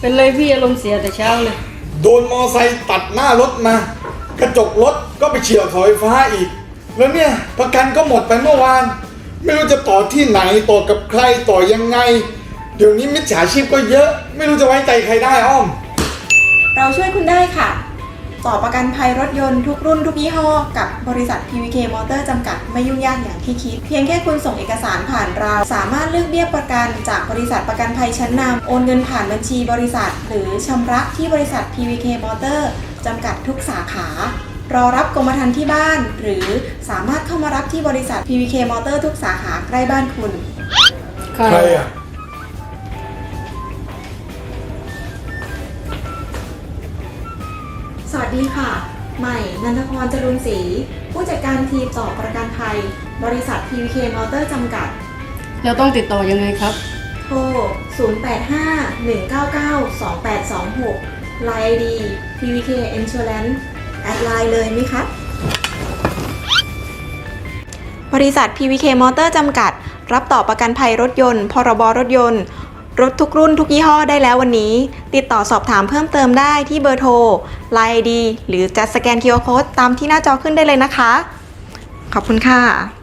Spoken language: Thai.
เป็นไรพี่อารมณ์เสียแต่เช้าเลย โดนมอไซค์ตัดหน้ารถมา กระจกรถก็ไปเฉียวเสาไฟฟ้าอีก แล้วเนี่ยประกันก็หมดไปเมื่อวาน ไม่รู้จะต่อที่ไหนต่อกับใครต่อยังไง เดี๋ยวนี้มิจฉาชีพก็เยอะ ไม่รู้จะไว้ใจใครได้อ้อม เราช่วยคุณได้ค่ะ ต่อประกันภัยรถยนต์ทุกรุ่นทุกยี่ห้อ กับบริษัท PVK Motor จำกัดไม่ยุ่งยากอย่างที่คิด เพียงแค่คุณส่งเอกสารผ่านเรา สามารถเลือกเบี้ยประกัน จากบริษัทประกันภัยชั้นนำโอนเงินผ่านบัญชีบริษัท หรือชำระที่บริษัท PVK Motor จำกัดทุกสาขารอรับกรมธรรม์ที่บ้าน หรือสามารถเข้ามารับที่บริษัท PVK Motor ทุกสาขาใกล้บ้านคุณ ใครอะ สวัสดีค่ะ ใหม่นันทพรจรุนศรีผู้จัดการทีมต่อประกันภัย บริษัท PVK Motor จำกัดเราต้องติดต่อยังไงครับ โทร 085-199-2826 Line ID PVK Insurance แอดไลน์เลยไหมคะบริษัท PVK Motor จำกัด รับต่อประกันภัยรถยนต์ พรบรถยนต์ รถทุกรุ่นทุกยี่ห้อได้แล้ววันนี้ ติดต่อสอบถามเพิ่มเติมได้ที่เบอร์โทร ไลน์ดี หรือจะสแกน QR Code ตามที่หน้าจอขึ้นได้เลยนะคะ ขอบคุณค่ะ